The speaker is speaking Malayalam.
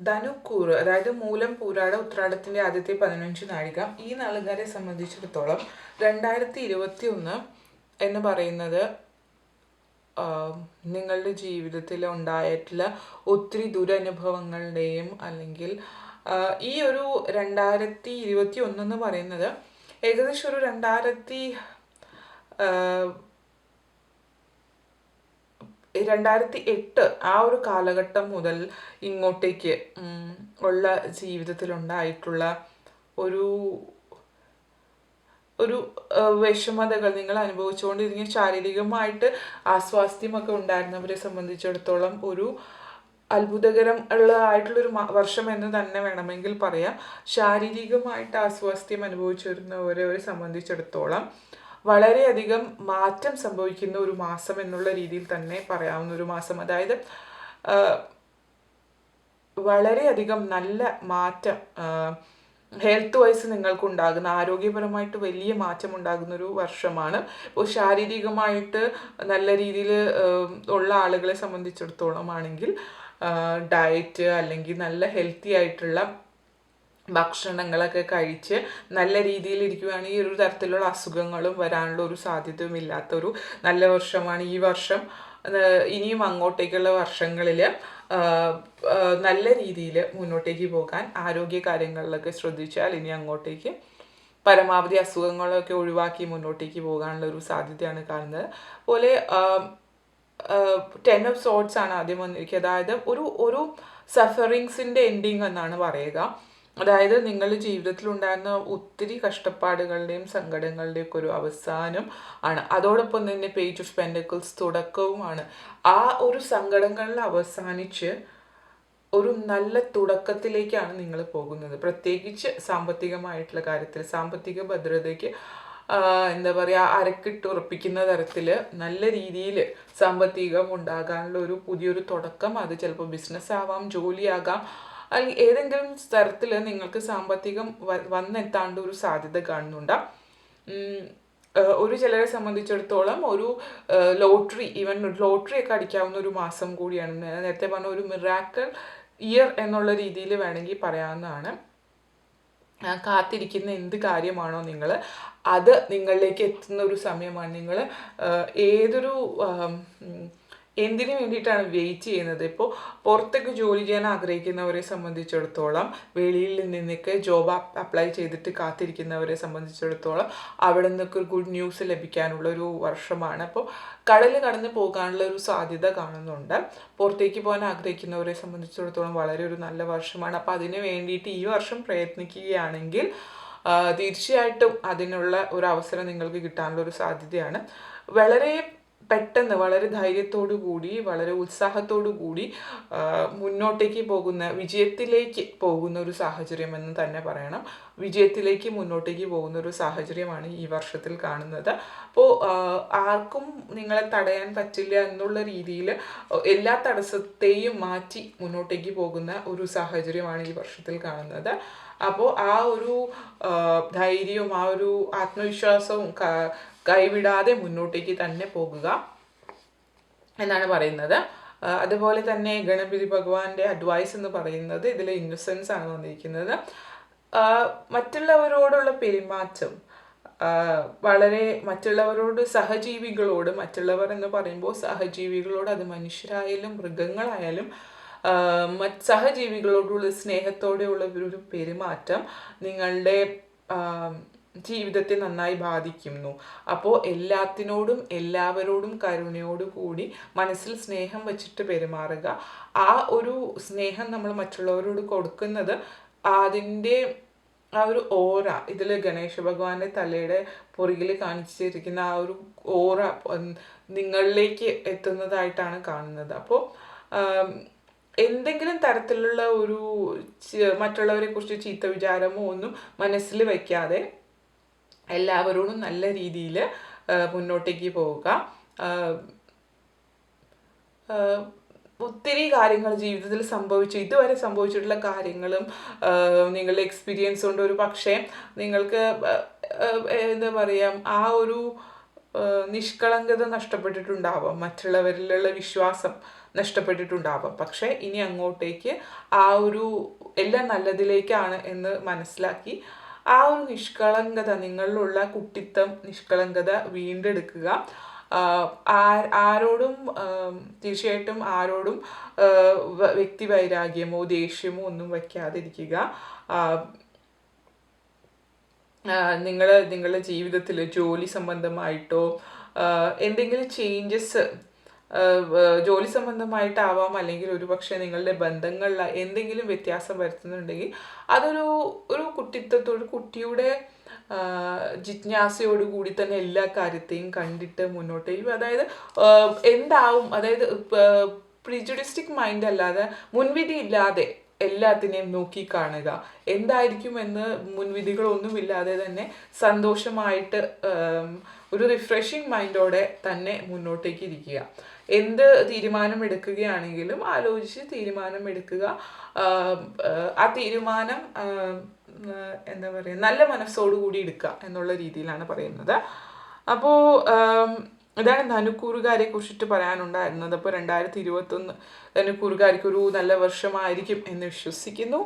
ധനുക്കൂറ് അതായത് മൂലം പൂരാട ഉത്രാടത്തിന്റെ ആദ്യത്തെ പതിനഞ്ച് നാഴിക ഈ നാളുകാരെ സംബന്ധിച്ചിടത്തോളം രണ്ടായിരത്തി ഇരുപത്തി ഒന്ന് എന്ന് പറയുന്നത് നിങ്ങളുടെ ജീവിതത്തിൽ ഉണ്ടായിട്ടുള്ള ഒത്തിരി ദുരനുഭവങ്ങളുടെയും അല്ലെങ്കിൽ ഈ ഒരു രണ്ടായിരത്തി ഇരുപത്തി ഒന്നെന്ന് പറയുന്നത് ഏകദേശം ഒരു രണ്ടായിരത്തി രണ്ടായിരത്തി എട്ട് ആ ഒരു കാലഘട്ടം മുതൽ ഇങ്ങോട്ടേക്ക് ഉള്ള ജീവിതത്തിലുണ്ടായിട്ടുള്ള ഒരു ഒരു വിഷമതകൾ നിങ്ങൾ അനുഭവിച്ചുകൊണ്ടിരിക്കുന്ന ശാരീരികമായിട്ട് ആസ്വാസ്ഥ്യമൊക്കെ ഉണ്ടായിരുന്നവരെ സംബന്ധിച്ചിടത്തോളം ഒരു അത്ഭുതകരം ഉള്ള ആയിട്ടുള്ളൊരു വർഷം എന്ന് തന്നെ വേണമെങ്കിൽ പറയാം. ശാരീരികമായിട്ട് ആസ്വാസ്ഥ്യം അനുഭവിച്ചിരുന്നവരെ സംബന്ധിച്ചിടത്തോളം വളരെയധികം മാറ്റം സംഭവിക്കുന്ന ഒരു മാസം എന്നുള്ള രീതിയിൽ തന്നെ പറയാവുന്ന ഒരു മാസം. അതായത് വളരെയധികം നല്ല മാറ്റം ഹെൽത്ത് വൈസ് നിങ്ങൾക്ക് ഉണ്ടാകുന്ന ആരോഗ്യപരമായിട്ട് വലിയ മാറ്റം ഉണ്ടാകുന്ന ഒരു വർഷമാണ്. ഇപ്പോൾ ശാരീരികമായിട്ട് നല്ല രീതിയിൽ ഉള്ള ആളുകളെ സംബന്ധിച്ചിടത്തോളം ആണെങ്കിൽ ഡയറ്റ് അല്ലെങ്കിൽ നല്ല ഹെൽത്തി ആയിട്ടുള്ള ഭക്ഷണങ്ങളൊക്കെ കഴിച്ച് നല്ല രീതിയിൽ ഇരിക്കുകയാണെങ്കിൽ ഒരു തരത്തിലുള്ള അസുഖങ്ങളും വരാനുള്ള ഒരു സാധ്യതയും ഇല്ലാത്തൊരു നല്ല വർഷമാണ് ഈ വർഷം. ഇനിയും അങ്ങോട്ടേക്കുള്ള വർഷങ്ങളിൽ നല്ല രീതിയിൽ മുന്നോട്ടേക്ക് പോകാൻ ആരോഗ്യ കാര്യങ്ങളിലൊക്കെ ശ്രദ്ധിച്ചാൽ ഇനി അങ്ങോട്ടേക്ക് പരമാവധി അസുഖങ്ങളൊക്കെ ഒഴിവാക്കി മുന്നോട്ടേക്ക് പോകാനുള്ള ഒരു സാധ്യതയാണ് കാണുന്നത്. പോലെ ടെൻ ഓഫ് സോട്ട്സ് ആണ് ആദ്യം വന്നിരിക്കുക അതായത് ഒരു ഒരു സഫറിങ്സിന്റെ എൻഡിങ് എന്നാണ് പറയുക. അതായത് നിങ്ങളുടെ ജീവിതത്തിൽ ഉണ്ടായിരുന്ന ഒത്തിരി കഷ്ടപ്പാടുകളുടെയും സങ്കടങ്ങളുടെയും ഒക്കെ ഒരു അവസാനം ആണ്. അതോടൊപ്പം തന്നെ പേജ് ഓഫ് പെൻഡക്കിൾസ് തുടക്കവുമാണ്. ആ ഒരു സങ്കടങ്ങളിൽ അവസാനിച്ച് ഒരു നല്ല തുടക്കത്തിലേക്കാണ് നിങ്ങൾ പോകുന്നത്. പ്രത്യേകിച്ച് സാമ്പത്തികമായിട്ടുള്ള കാര്യത്തിൽ സാമ്പത്തിക ഭദ്രതയ്ക്ക് എന്താ പറയുക അരക്കിട്ട് ഉറപ്പിക്കുന്ന തരത്തിൽ നല്ല രീതിയിൽ സാമ്പത്തികം ഉണ്ടാകാനുള്ള ഒരു പുതിയൊരു തുടക്കം. അത് ചിലപ്പോൾ ബിസിനസ് ആവാം ജോലിയാകാം. അല്ലെങ്കിൽ ഏതെങ്കിലും തരത്തിൽ നിങ്ങൾക്ക് സാമ്പത്തികം വന്നെത്താണ്ട് ഒരു സാധ്യത കാണുന്നുണ്ട്? ഒരു ചിലരെ സംബന്ധിച്ചിടത്തോളം ഒരു ലോട്ടറി ഈവൻ ലോട്ടറി ഒക്കെ അടിക്കാവുന്ന ഒരു മാസം കൂടിയാണ്. നേരത്തെ പറഞ്ഞ ഒരു മിറാക്കൽ ഇയർ എന്നുള്ള രീതിയിൽ വേണമെങ്കിൽ പറയാവുന്നതാണ്. കാത്തിരിക്കുന്ന എന്ത് കാര്യമാണോ നിങ്ങൾ അത് നിങ്ങളിലേക്ക് എത്തുന്ന ഒരു സമയമാണ്. നിങ്ങൾ ഏതൊരു എന്തിനു വേണ്ടിയിട്ടാണ് വെയിറ്റ് ചെയ്യുന്നത്? ഇപ്പോൾ പുറത്തേക്ക് ജോലി ചെയ്യാൻ ആഗ്രഹിക്കുന്നവരെ സംബന്ധിച്ചിടത്തോളം വെളിയിൽ നിന്നൊക്കെ ജോബ് അപ്ലൈ ചെയ്തിട്ട് കാത്തിരിക്കുന്നവരെ സംബന്ധിച്ചിടത്തോളം അവിടെ നിന്നൊക്കെ ഒരു ഗുഡ് ന്യൂസ് ലഭിക്കാനുള്ള ഒരു വർഷമാണ്. അപ്പോൾ കടൽ കടന്ന് പോകാനുള്ള ഒരു സാധ്യത കാണുന്നുണ്ട്. പുറത്തേക്ക് പോകാൻ ആഗ്രഹിക്കുന്നവരെ സംബന്ധിച്ചിടത്തോളം വളരെ ഒരു നല്ല വർഷമാണ്. അപ്പോൾ അതിന് വേണ്ടിയിട്ട് ഈ വർഷം പ്രയത്നിക്കുകയാണെങ്കിൽ തീർച്ചയായിട്ടും അതിനുള്ള ഒരു അവസരം നിങ്ങൾക്ക് കിട്ടാനുള്ള ഒരു സാധ്യതയാണ്. വളരെ പെട്ടെന്ന് വളരെ ധൈര്യത്തോടു കൂടി വളരെ ഉത്സാഹത്തോടു കൂടി മുന്നോട്ടേക്ക് പോകുന്ന വിജയത്തിലേക്ക് പോകുന്ന ഒരു സാഹചര്യം എന്ന് തന്നെ പറയണം. വിജയത്തിലേക്ക് മുന്നോട്ടേക്ക് പോകുന്ന ഒരു സാഹചര്യമാണ് ഈ വർഷത്തിൽ കാണുന്നത്. അപ്പോൾ ആർക്കും നിങ്ങളെ തടയാൻ പറ്റില്ല എന്നുള്ള രീതിയിൽ എല്ലാ തടസ്സത്തെയും മാറ്റി മുന്നോട്ടേക്ക് പോകുന്ന ഒരു സാഹചര്യമാണ് ഈ വർഷത്തിൽ കാണുന്നത്. അപ്പോൾ ആ ഒരു ധൈര്യവും ആ ഒരു ആത്മവിശ്വാസവും കൈവിടാതെ മുന്നോട്ടേക്ക് തന്നെ പോകുക എന്നാണ് പറയുന്നത്. അതുപോലെ തന്നെ ഗണപതി ഭഗവാന്റെ അഡ്വൈസ് എന്ന് പറയുന്നത് ഇതിൽ ഇന്നസെൻസ് ആണ് വന്നിരിക്കുന്നത്. മറ്റുള്ളവരോടുള്ള പെരുമാറ്റം വളരെ മറ്റുള്ളവരോട് സഹജീവികളോട് മറ്റുള്ളവർ എന്ന് പറയുമ്പോൾ സഹജീവികളോട് അത് മനുഷ്യരായാലും മൃഗങ്ങളായാലും മറ്റ് സഹജീവികളോടുള്ള സ്നേഹത്തോടെയുള്ള ഒരു പെരുമാറ്റം നിങ്ങളുടെ ജീവിതത്തെ നന്നായി ബാധിക്കുന്നു. അപ്പോൾ എല്ലാത്തിനോടും എല്ലാവരോടും കരുണയോടു കൂടി മനസ്സിൽ സ്നേഹം വെച്ചിട്ട് പെരുമാറുക. ആ ഒരു സ്നേഹം നമ്മൾ മറ്റുള്ളവരോട് കൊടുക്കുന്നത് അതിന്റെ ആ ഒരു ഓറ ഇതിൽ ഗണേശ ഭഗവാന്റെ തലയുടെ പുറകിൽ കാണിച്ചിരിക്കുന്ന ആ ഒരു ഓറ നിങ്ങളിലേക്ക് എത്തുന്നതായിട്ടാണ് കാണുന്നത്. അപ്പോൾ എന്തെങ്കിലും തരത്തിലുള്ള ഒരു മറ്റുള്ളവരെ കുറിച്ച് ചീത്ത വിചാരമോ ഒന്നും മനസ്സിൽ വയ്ക്കാതെ എല്ലാവരോടും നല്ല രീതിയിൽ മുന്നോട്ടേക്ക് പോവുക. ഒത്തിരി കാര്യങ്ങൾ ജീവിതത്തിൽ സംഭവിച്ചു. ഇതുവരെ സംഭവിച്ചിട്ടുള്ള കാര്യങ്ങളും നിങ്ങളുടെ എക്സ്പീരിയൻസ് കൊണ്ട് ഒരു പക്ഷേ നിങ്ങൾക്ക് എന്താ പറയുക ആ ഒരു നിഷ്കളങ്കത നഷ്ടപ്പെട്ടിട്ടുണ്ടാവാം. മറ്റുള്ളവരിലുള്ള വിശ്വാസം നഷ്ടപ്പെട്ടിട്ടുണ്ടാവാം. പക്ഷേ ഇനി അങ്ങോട്ടേക്ക് ആ ഒരു എല്ലാം നല്ലതിലേക്കാണ് എന്ന് മനസ്സിലാക്കി ആ ഒരു നിഷ്കളങ്കത നിങ്ങളിലുള്ള കുട്ടിത്തം നിഷ്കളങ്കത വീണ്ടെടുക്കുക. ആരോടും തീർച്ചയായിട്ടും ആരോടും വ്യക്തി വൈരാഗ്യമോ ദേഷ്യമോ ഒന്നും വയ്ക്കാതിരിക്കുക. നിങ്ങൾ നിങ്ങളുടെ ജീവിതത്തിൽ ജോലി സംബന്ധമായിട്ടോ എന്തെങ്കിലും ചേഞ്ചസ് ജോലി സംബന്ധമായിട്ടാവാം അല്ലെങ്കിൽ ഒരു പക്ഷേ നിങ്ങളുടെ ബന്ധങ്ങളിൽ എന്തെങ്കിലും വ്യത്യാസം വരുത്തുന്നുണ്ടെങ്കിൽ അതൊരു ഒരു കുട്ടിത്വത്തോട് കുട്ടിയുടെ ആഹ് ജിജ്ഞാസയോട് കൂടി തന്നെ എല്ലാ കാര്യത്തെയും കണ്ടിട്ട് മുന്നോട്ട് മുന്നോട്ടേക്ക് അതായത് എന്താവും? അതായത് പ്രിജുഡിസ്റ്റിക് മൈൻഡ് അല്ലാതെ മുൻവിധി ഇല്ലാതെ എല്ലാത്തിനെയും നോക്കി കാണുക. എന്തായിരിക്കും എന്ന് മുൻവിധികളൊന്നുമില്ലാതെ തന്നെ സന്തോഷമായിട്ട് ഒരു റിഫ്രഷിങ് മൈൻഡോടെ തന്നെ മുന്നോട്ടേക്ക് ഇരിക്കുക. എന്ത് തീരുമാനം എടുക്കുകയാണെങ്കിലും ആലോചിച്ച് തീരുമാനം എടുക്കുക. ആ, തീരുമാനം എന്താ പറയുക നല്ല മനസ്സോടുകൂടി എടുക്കുക എന്നുള്ള രീതിയിലാണ് പറയുന്നത്. അപ്പോൾ ഇതാണ് ധനുക്കൂറുകാരെ കുറിച്ചിട്ട് പറയാനുണ്ടായിരുന്നത്. അപ്പോൾ രണ്ടായിരത്തി ഇരുപത്തൊന്ന് ധനുക്കൂറുകാർക്ക് ഒരു നല്ല വർഷമായിരിക്കും എന്ന് വിശ്വസിക്കുന്നു.